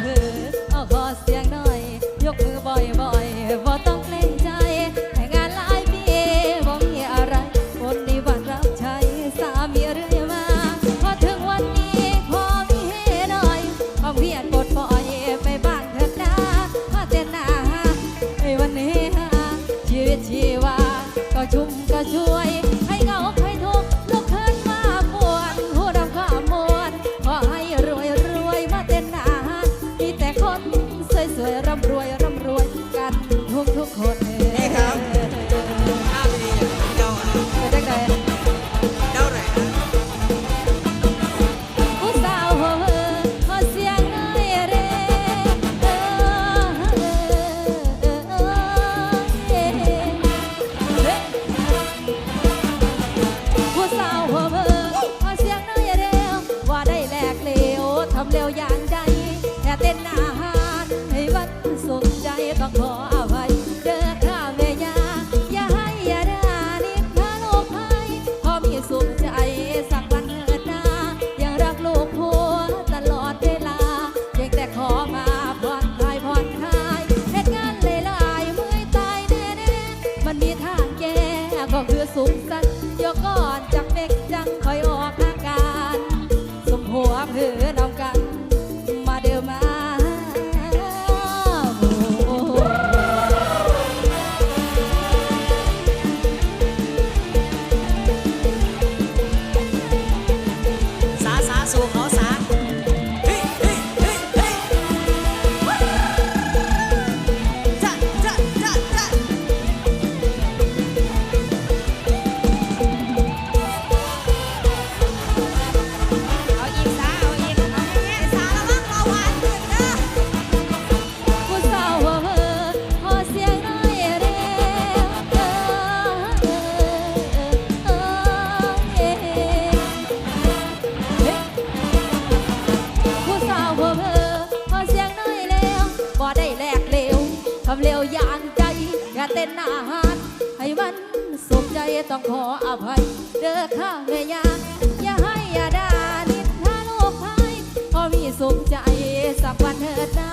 head. สวยร่ำรวย ก็คือสุขสัน เต้นอาหาร ให้มันสุขใจต้องขออภัย เด้อข้าแม่ยาอย่าให้อย่าด่านินทาโลกภัยพอมีสุขใจสักวันเถิดนา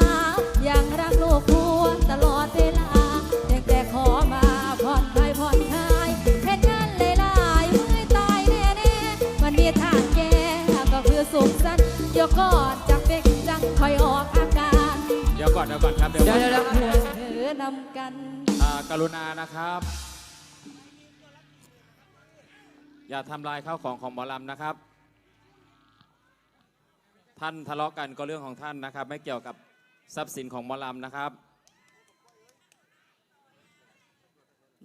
ยังรักลูกผัวตลอดเวลาเพียงแต่ขอมาผ่อนคลายผ่อนคลายเหตุงานหลายๆเมื่อยตายแน่ๆมันมีทางแก้ก็คือสุขสันต์ยกก่อนจากเป็กจังคอยออกอาการเดี๋ยวก่อนเดี๋ยวก่อนครับเดี๋ยวก่อนเดี๋ยว เธอนำกันอ่า กรุณานะครับ อย่าทำลายข้าวของของหมอลำนะครับ ท่านทะเลาะกันก็เรื่องของท่านนะครับ ไม่เกี่ยวกับทรัพย์สินของหมอลำนะครับ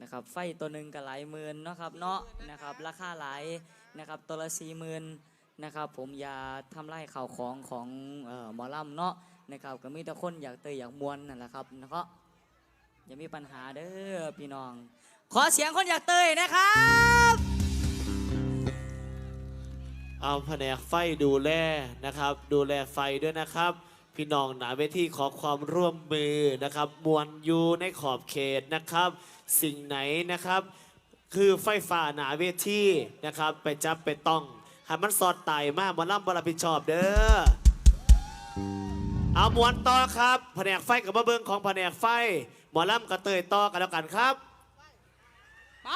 นะครับ ไฟตัวหนึ่งก็หลายหมื่นเนาะครับเนาะนะครับ ราคาหลายนะครับ ตัวละสี่หมื่นนะครับผมอย่าทำลายข่าวของของหมอลำเนาะนะครับก็มีแต่คนอยากเตยอยากมวนนั่นแหละครับนะครับ อย่ามีปัญหาเด้อพี่น้อง ขอเสียงคนอยากเตยนะครับเอาแผนกไฟดูแลนะครับ ดูแลไฟด้วยนะครับ พี่น้องหนาเวทีขอความร่วมมือนะครับมวลอยู่ในขอบเขตนะครับ สิ่งไหนนะครับ คือไฟฟ้าหนาเวทีนะครับ ไปจับไปต้องให้มันสอดไต่มากมาล่ำบรับผิดชอบเด้อ เอามวนต่อครับแผนกไฟกับมะเบิงของแผนกไฟหมอลำกระเตยต่อกันแล้วกันครับ ไป